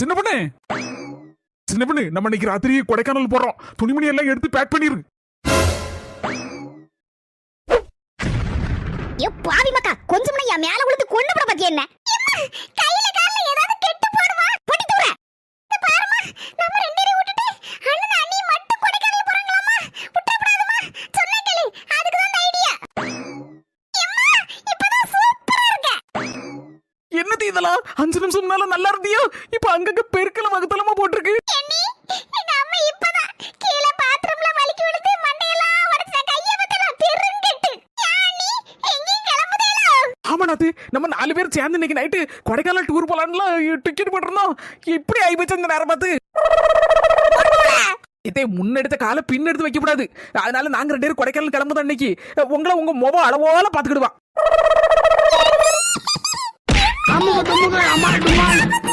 சின்ன பொண்ணு. சின்ன பொண்ணு நம்ம இன்னைக்கு ராத்திரி கொடைக்கானல் போறோம். துணிமணி எல்லாம் எடுத்து பேக் பண்ணிரு. ஏ பாவி மக்கா கொஞ்சம் என் மேல விழுந்து கொண்டு போட பத்தி என்ன? என்னது இதெல்லாம்? அஞ்சு நிமிஷம் முன்னால நல்லா இருந்தியோ? இப்ப அங்கங்க பெருக்கல வகுத்தலமா போட்டிருக்கு. ஆமாண்ணாத்து நம்ம நாலு பேர் சேர்ந்து இன்னைக்கு நைட்டு கொடைக்கானல் டூர் போலான்லாம் டிக்கெட் போட்டிருந்தோம். இப்படி ஆகி போச்சு அந்த நேரம் பார்த்து. இதே முன்னெடுத்த காலை பின்னெடுத்து வைக்க கூடாது அதனால நாங்க ரெண்டு பேரும் கொடைக்கானல் கிளம்புதோம் அன்னைக்கு உங்களை உங்க முக அளவோல 我怎么个样？卖不卖？